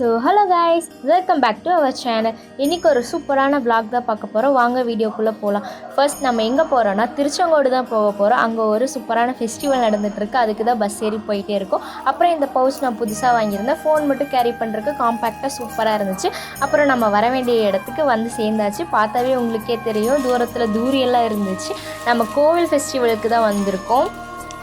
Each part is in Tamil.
So hello guys welcome back to our channel இன்றைக்கி ஒரு சூப்பரான vlog தான் பார்க்க போகிறோம் வாங்க வீடியோக்குள்ளே போகலாம் ஃபர்ஸ்ட் நம்ம எங்கே போகிறோன்னா திருச்செங்கோடு தான் போக போகிறோம் அங்கே ஒரு சூப்பரான ஃபெஸ்டிவல் நடந்துகிட்ருக்கு அதுக்கு தான் பஸ் ஏறி போயிட்டே இருக்கோம். அப்புறம் இந்த பவுச் நான் புதுசாக வாங்கியிருந்தேன். ஃபோன் மட்டும் கேரி பண்ணுறதுக்கு காம்பேக்டாக சூப்பராக இருந்துச்சு. அப்புறம் நம்ம வர வேண்டிய இடத்துக்கு வந்து சேர்ந்தாச்சு. பார்த்தாவே உங்களுக்கே தெரியும். தூரத்தில் தூரியெல்லாம் இருந்துச்சு. நம்ம கோவில் ஃபெஸ்டிவலுக்கு தான் வந்திருக்கோம்.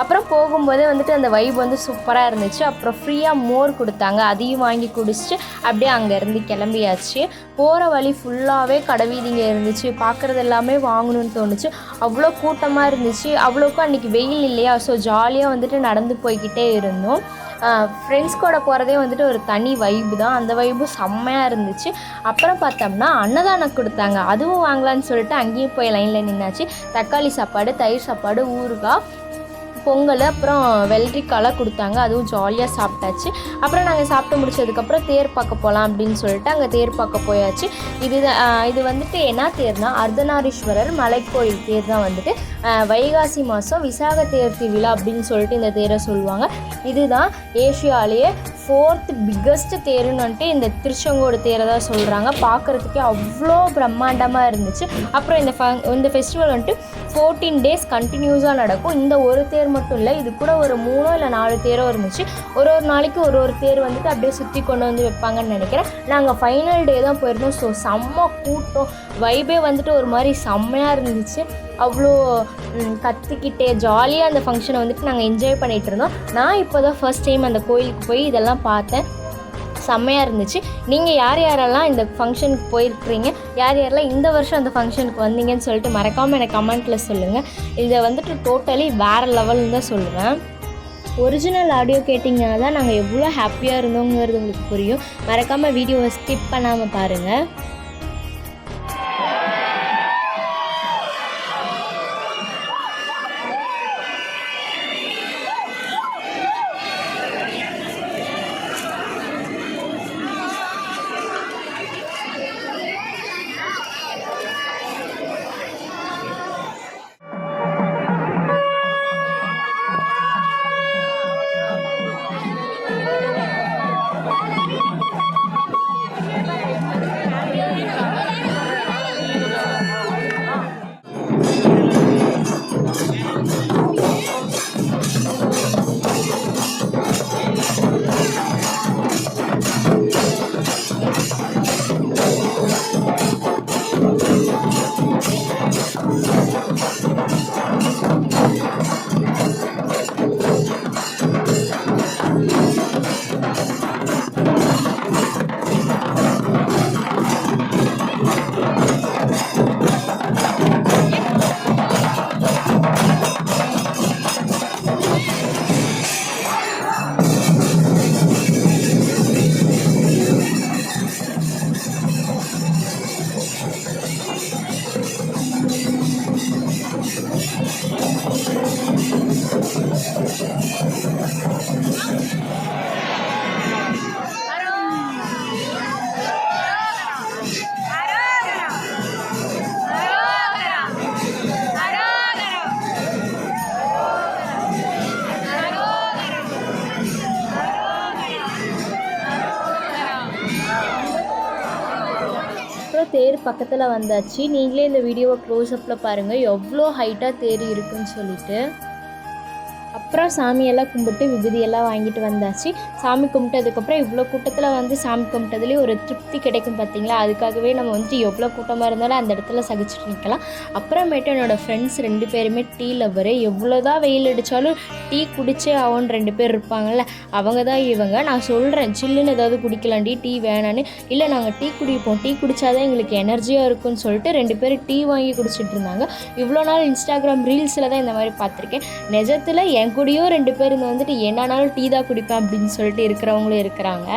அப்புறம் போகும்போதே வந்துட்டு அந்த வைப் வந்து சூப்பராக இருந்துச்சு. அப்புறம் ஃப்ரீயாக மோர் கொடுத்தாங்க. அதையும் வாங்கி குடிச்சிட்டு அப்படியே அங்கேருந்து கிளம்பியாச்சு. போகிற வழி ஃபுல்லாகவே கடைவீதிங்க இருந்துச்சு. பார்க்குறது எல்லாமே வாங்கணும்னு தோணுச்சு. அவ்வளோ கூட்டமாக இருந்துச்சு. அவ்வளோக்கும் அன்றைக்கி வெயில் இல்லையா? ஸோ ஜாலியாக வந்துட்டு நடந்து போய்கிட்டே இருந்தோம். ஃப்ரெண்ட்ஸ் கூட போகிறதே வந்துட்டு ஒரு தனி வைப்பு தான். அந்த வைபும் செம்மையாக இருந்துச்சு. அப்புறம் பார்த்தோம்னா அன்னதானம் கொடுத்தாங்க. அதுவும் வாங்கலான்னு சொல்லிட்டு அங்கேயும் போய் லைனில் நின்னாச்சு. தக்காளி சாப்பாடு தயிர் சாப்பாடு ஊறுகாய் பொங்கல் அப்புறம் வெள்ளரிக்காலாம் கொடுத்தாங்க. அதுவும் ஜாலியாக சாப்பிட்டாச்சு. அப்புறம் நாங்கள் சாப்பிட்டு முடிச்சதுக்கப்புறம் தேர் பார்க்க போகலாம் அப்படின்னு சொல்லிட்டு அங்கே தேர் பார்க்க போயாச்சு. இது இது வந்துட்டு என்ன தேர்னா அர்த்தநாரீஸ்வரர் மலைக்கோயில் தேர் தான் வந்துட்டு. வைகாசி மாதம் விசாக தேர் திருவிழா அப்படின்னு சொல்லிட்டு இந்த தேரை சொல்லுவாங்க. இதுதான் ஏஷியாலேயே ஃபோர்த் பிக்கஸ்ட் தேருன்னு வந்துட்டு இந்த திருச்செங்கோடு தேரை தான் சொல்கிறாங்க பார்க்குறதுக்கே அவ்வளோ பிரம்மாண்டமாக இருந்துச்சு. அப்புறம் இந்த ஃப இந்த ஃபெஸ்டிவல் வந்துட்டு ஃபோர்டீன் டேஸ் கண்டினியூஸாக நடக்கும். இந்த ஒரு தேர் மட்டும் இல்லை இது கூட ஒரு மூணோ இல்லை நாலு தேரோ இருந்துச்சு. ஒரு ஒரு நாளைக்கு ஒரு ஒரு தேர் வந்துட்டு அப்படியே சுற்றி கொண்டு வந்து வைப்பாங்கன்னு நினைக்கிறேன். நாங்கள் ஃபைனல் டே தான் போயிருந்தோம். ஸோ செம்ம கூட்டம். வைபே வந்துட்டு ஒரு மாதிரி செம்மையாக இருந்துச்சு. அவ்வளோ கற்றுக்கிட்டே ஜாலியாக அந்த ஃபங்க்ஷனை வந்துட்டு நாங்கள் என்ஜாய் பண்ணிகிட்டு இருந்தோம். நான் இப்போ தான் ஃபர்ஸ்ட் டைம் அந்த கோயிலுக்கு போய் இதெல்லாம் பார்த்தேன். செம்மையாக இருந்துச்சு. நீங்கள் யார் யாரெல்லாம் இந்த ஃபங்க்ஷனுக்கு போயிருக்கிறீங்க யார் யாரெல்லாம் இந்த வருஷம் அந்த ஃபங்க்ஷனுக்கு வந்தீங்கன்னு சொல்லிட்டு மறக்காமல் எனக்கு கமெண்ட்டில் சொல்லுங்கள் இதை வந்துட்டு டோட்டலி வேறு லெவல்னு தான் சொல்லுவேன். ஒரிஜினல் ஆடியோ கேட்டிங்கன்னா தான் நாங்கள் எவ்வளோ ஹாப்பியாக இருந்தோங்கிறது உங்களுக்கு புரியும். மறக்காமல் வீடியோவை ஸ்கிப் பண்ணாமல் பாருங்கள் அப்புறம் தேர் பக்கத்தில் வந்தாச்சு. நீங்களே இந்த வீடியோவை க்ளோஸ்அப்பில் பாருங்கள் எவ்வளோ ஹைட்டாக தேர் இருக்குன்னு சொல்லிட்டு. அப்புறம் சாமியெல்லாம் கும்பிட்டு விபூதியெல்லாம் வாங்கிட்டு வந்தாச்சு. சாமி கும்பிட்டதுக்கப்புறம் இவ்வளோ கூட்டத்தில் வந்து சாமி கும்பிட்டதுலேயே ஒரு திருப்தி கிடைக்கும் பார்த்தீங்களா அதுக்காகவே நம்ம வந்துட்டு எவ்வளோ கூட்டமாக இருந்தாலும் அந்த இடத்துல சகிச்சுட்டு நிற்கலாம் அப்புறமேட்டு என்னோடய ஃப்ரெண்ட்ஸ் ரெண்டு பேருமே டீ லவ்வரு எவ்வளோ தான் வெயில் அடித்தாலும் டீ குடிச்சே ஆகும்னு ரெண்டு பேர் இருப்பாங்கல்ல அவங்க தான் இவங்க. நான் சொல்கிறேன் சில்லுன்னு ஏதாவது குடிக்கலாண்டி டீ வேணான்னு. இல்லை நாங்கள் டீ குடிப்போம். டீ குடித்தாதான் எங்களுக்கு எனர்ஜியாக இருக்கும்னு சொல்லிட்டு ரெண்டு பேரும் டீ வாங்கி குடிச்சிட்டு இருந்தாங்க. இவ்வளோ நாள் இன்ஸ்டாகிராம் ரீல்ஸில் தான் இந்த மாதிரி பார்த்துருக்கேன். நிஜத்தில் என் கூடயும் ரெண்டு பேர் இங்கே வந்துட்டு என்னன்னாலும் டீ தான் குடிப்பேன் அப்படின்னு சொல்லிட்டு இருக்கிறவங்களும் இருக்கிறாங்க.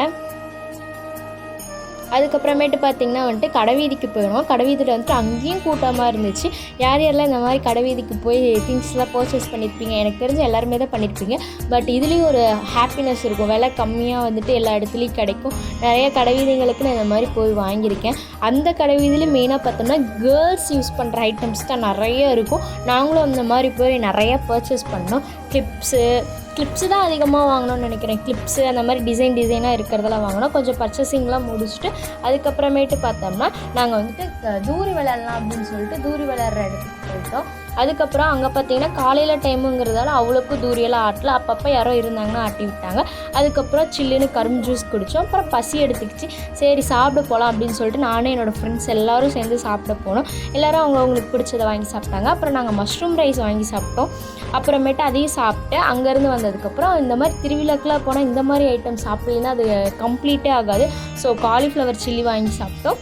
அதுக்கப்புறமேட்டு பார்த்தீங்கன்னா வந்துட்டு கடைவீதிக்கு போயிடுவோம் கடைவீதியில் வந்துட்டு அங்கேயும் கூட்டமாக இருந்துச்சு. யார் யாரெல்லாம் இந்த மாதிரி கடைவீதிக்கு போய் திங்ஸ்லாம் பர்ச்சேஸ் பண்ணியிருப்பீங்க எனக்கு தெரிஞ்சு எல்லாருமே தான் பண்ணியிருப்பீங்க பட் இதுலேயும் ஒரு ஹாப்பினஸ் இருக்கும். விலை கம்மியாக வந்துட்டு எல்லா இடத்துலையும் கிடைக்கும். நிறைய கடைவீதிகளுக்கு நான் இந்த மாதிரி போய் வாங்கியிருக்கேன். அந்த கடைவீதியில் மெயினாக பார்த்தோம்னா கேர்ள்ஸ் யூஸ் பண்ணுற ஐட்டம்ஸ் தான் நிறைய இருக்கும். நாங்களும் அந்த மாதிரி போய் நிறையா பர்ச்சேஸ் பண்ணோம். கிளிப்ஸு கிளிப்ஸு தான் அதிகமாக வாங்கணும்னு நினைக்கிறேன். கிளிப்ஸு அந்த மாதிரி டிசைன் டிசைனாக இருக்கிறதெல்லாம் வாங்கினோம் கொஞ்சம் பர்ச்சேசிங்லாம் முடிச்சுட்டு அதுக்கப்புறமேட்டு பார்த்தோம்னா நாங்கள் வந்துட்டு தூரி விளையாடலாம் அப்படின்னு சொல்லிட்டு தூரி விளையாடுற இடத்துக்கு போயிட்டோம். அதுக்கப்புறம் அங்கே பார்த்தீங்கன்னா காலையில் டைமுங்கிறதால அவ்வளோக்கு தூரியெல்லாம் ஆட்டல. அப்பப்போ யாரோ இருந்தாங்கன்னா ஆட்டி விட்டாங்க. அதுக்கப்புறம் சில்லுன்னு கரும்பு ஜூஸ் குடித்தோம் அப்புறம் பசி எடுத்துக்கிச்சு. சரி சாப்பிட போகலாம் அப்படின்னு சொல்லிட்டு நானும் என்னோடய ஃப்ரெண்ட்ஸ் எல்லோரும் சேர்ந்து சாப்பிட போனோம். எல்லோரும் அவங்க அவங்களுக்கு பிடிச்சதை வாங்கி சாப்பிட்டாங்க. அப்புறம் நாங்கள் மஷ்ரூம் ரைஸ் வாங்கி சாப்பிட்டோம். அப்புறமேட்டு அதையும் சாப்பிட்டு அங்கேருந்து வந்ததுக்கப்புறம் இந்த மாதிரி திருவிழாக்கெலாம் போனால் இந்த மாதிரி ஐட்டம் சாப்பிட்லன்னா அது கம்ப்ளீட்டே ஆகாது. ஸோ காலிஃப்ளவர் சில்லி வாங்கி சாப்பிட்டோம்.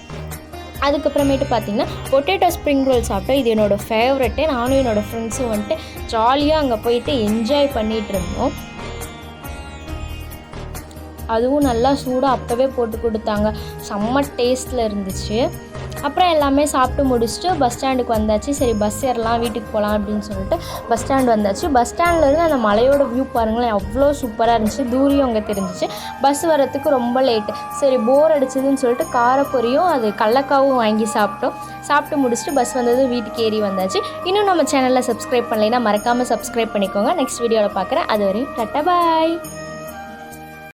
அதுக்கப்புறமேட்டு பார்த்தீங்கன்னா பொட்டேட்டோ ஸ்ப்ரிங் ரோல் சாப்பிட்டோம் இது என்னோடய ஃபேவரெட்டு நானும் என்னோடய ஃப்ரெண்ட்ஸும் வந்துட்டு ஜாலியாக அங்கே போயிட்டு என்ஜாய் பண்ணிகிட்டு இருந்தோம். அதுவும் நல்லா சூடாக அப்போவே போட்டு கொடுத்தாங்க. செம்ம டேஸ்ட்டில் இருந்துச்சு. அப்புறம் எல்லாமே சாப்பிட்டு முடிச்சுட்டு பஸ் ஸ்டாண்டுக்கு வந்தாச்சு. சரி பஸ் ஏறலாம் வீட்டுக்கு போகலாம் அப்படின்னு சொல்லிட்டு பஸ் ஸ்டாண்ட் வந்தாச்சு. பஸ் ஸ்டாண்ட்லேருந்து அந்த மலையோட வியூ பாருங்களேன் அவ்வளோ சூப்பராக இருந்துச்சு. தூரியம் அங்கே தெரிஞ்சிச்சு. பஸ் வரத்துக்கு ரொம்ப லேட்டு சரி போர் அடிச்சதுன்னு சொல்லிட்டு காரப்பொரியும் அது கடலக்காவும் வாங்கி சாப்பிட்டோம். சாப்பிட்டு முடிச்சுட்டு பஸ் வந்தது வீட்டுக்கு ஏறி வந்தாச்சு. இன்னும் நம்ம சேனலில் சப்ஸ்கிரைப் பண்ணலைன்னா மறக்காமல் சப்ஸ்கிரைப் பண்ணிக்கோங்க. நெக்ஸ்ட் வீடியோவில் பார்க்குறேன். அது வரையும் டட்டா பாய்.